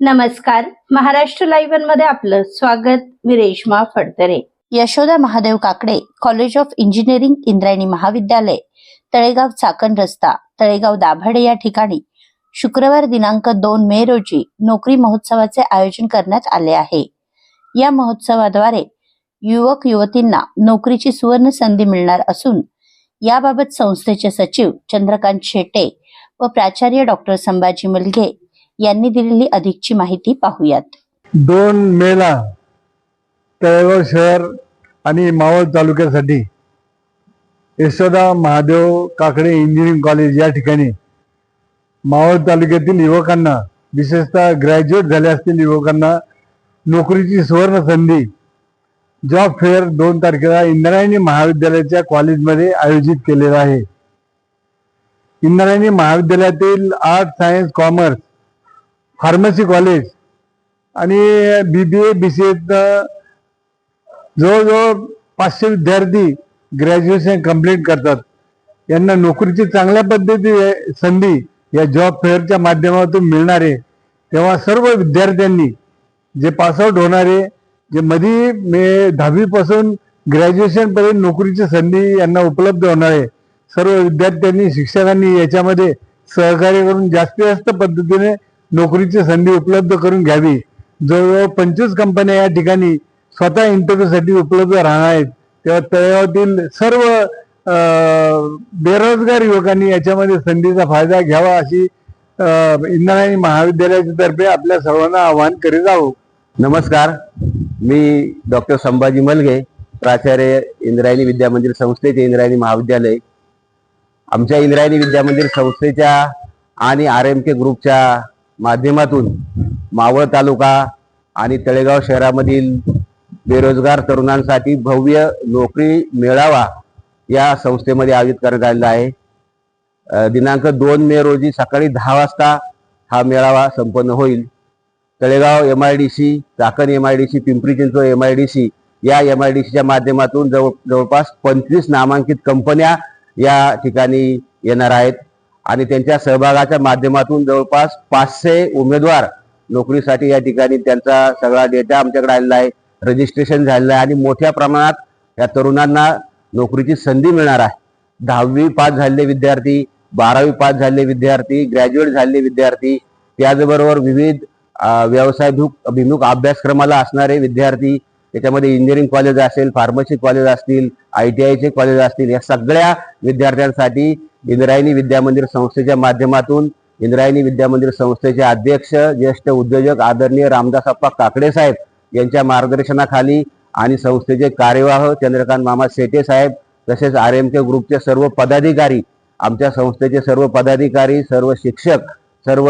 नमस्कार. महाराष्ट्र लाईव्हमध्ये आपलं स्वागत. मी Reshma Phadtare. Yashoda Mahadev Kakade college of engineering Indrayani महाविद्यालय. तळेगाव चाकण रस्ता तळेगाव दाभाडे या ठिकाणी शुक्रवार दिनांक दोन मे रोजी नोकरी महोत्सवाचे आयोजन करण्यात आले आहे. या महोत्सवाद्वारे युवक युवतींना नोकरीची सुवर्ण संधी मिळणार असून याबाबत संस्थेचे सचिव चंद्रकांत शेटे व प्राचार्य डॉक्टर संभाजी मुलगे यांनी दिलेली अधिकची माहिती पाहूयात. दोन मेला तळेगाव शहर आणि मावळ तालुक्यासाठी यशोदा महादेव काकडे इंजिनिअरिंग कॉलेज या ठिकाणी मावळ तालुक्यातील युवकांना विशेषतः ग्रॅज्युएट झाले असतील युवकांना नोकरीची सुवर्ण संधी जॉब फेअर दोन तारखेला इंद्रायणी महाविद्यालयाच्या कॉलेजमध्ये आयोजित केलेला आहे. इंद्रायणी महाविद्यालयातील art science commerce pharmacy college आणि B B A B C एत जवळजवळ पाचशे विद्यार्थी ग्रॅज्युएशन कंप्लीट करतात. यांना नोकरीची चांगल्या पद्धती संधी या जॉब फेअरच्या माध्यमातून मिळणार आहे. तेव्हा सर्व विद्यार्थ्यांनी जे पासआउट होणारे जे मधी मे दहावीपासून ग्रॅज्युएशनपर्यंत नोकरीची संधी यांना उपलब्ध होणार आहे सर्व विद्यार्थ्यांनी शिक्षकांनी याच्यामध्ये सहकार्य करून जास्तीत जास्त पद्धतीने नोकरीची संधी उपलब्ध करून घ्यावी. जवळजवळ पंचवीस कंपन्या या ठिकाणी स्वतः इंटरव्ह्यूसाठी उपलब्ध राहणार आहेत. तेव्हा तळेगावातील सर्व बेरोजगार युवकांनी याच्यामध्ये संधीचा फायदा घ्यावा अशी इंद्रायणी महाविद्यालयाच्या तर्फे आपल्या सर्वांना आवाहन करीत आहोत. नमस्कार. मी डॉक्टर संभाजी मलगे प्राचार्य इंद्रायणी विद्या मंदिर संस्थेचे इंद्रायणी महाविद्यालय. आमच्या इंद्रायणी विद्या मंदिर संस्थेच्या आणि आर एम के ग्रुपच्या माध्यमातून मावळ तालुका आणि तळेगाव शहरामधील बेरोजगार तरुणांसाठी भव्य नोकरी मेळावा या संस्थेमध्ये आयोजित करण्यात आलेला आहे. दिनांक दोन मे रोजी सकाळी दहा वाजता हा मेळावा संपन्न होईल. Talegaon M I D C Chakan M I D C Pimpri Chinchwad M I D C या एम आय डी सीच्या माध्यमातून जवळ जवळपास पंचवीस नामांकित कंपन्या या ठिकाणी येणार आहेत. आणि त्यांच्या सहभागाच्या माध्यमातून जवळपास पाचशे उमेदवार नोकरीसाठी या ठिकाणी त्यांचा सगळा डेटा आमच्याकडे आलेला आहे. रजिस्ट्रेशन झालेलं आहे आणि मोठ्या प्रमाणात या तरुणांना नोकरीची संधी मिळणार आहे. दहावी पास झालेले विद्यार्थी बारावी पास झालेले विद्यार्थी ग्रॅज्युएट झालेले विद्यार्थी त्याचबरोबर विविध व्यवसाय व्यवसायभिमुख अभिमुख अभ्यासक्रमाला असणारे विद्यार्थी त्याच्यामध्ये इंजिनिअरिंग कॉलेज असेल फार्मसी कॉलेज असतील आय टी आयचे कॉलेज असतील या सगळ्या विद्यार्थ्यांसाठी इंद्रायणी विद्या मंदिर संस्थेच्या माध्यमातून इंद्रायणी विद्या मंदिर संस्थेचे अध्यक्ष ज्येष्ठ उद्योजक आदरणीय रामदासप्पा काकडे साहेब यांच्या मार्गदर्शनाखाली आणि संस्थेचे कार्यवाह चंद्रकांत मामा शेटे साहेब तसेच आर एम के ग्रुपचे सर्व पदाधिकारी आमच्या संस्थेचे सर्व पदाधिकारी सर्व शिक्षक सर्व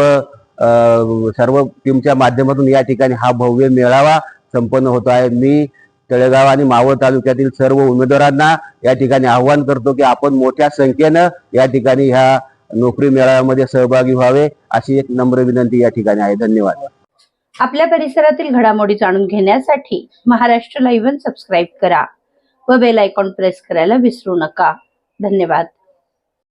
सर्व टीमच्या माध्यमातून या ठिकाणी हा भव्य मेळावा संपन्न होतो आहे. मी तळेगाव आणि मावळ तालुक्यातील सर्व उमेदवारांना या ठिकाणी आव्हान करतो की आपण मोठ्या संख्येनं या ठिकाणी ह्या नोकरी मेळाव्यामध्ये सहभागी व्हावे अशी एक नम्र विनंती या ठिकाणी आहे. धन्यवाद. आपल्या परिसरातील घडामोडी जाणून घेण्यासाठी महाराष्ट्र लाईव्ह सबस्क्राईब करा व बेल आयकॉन प्रेस करायला विसरू नका. धन्यवाद.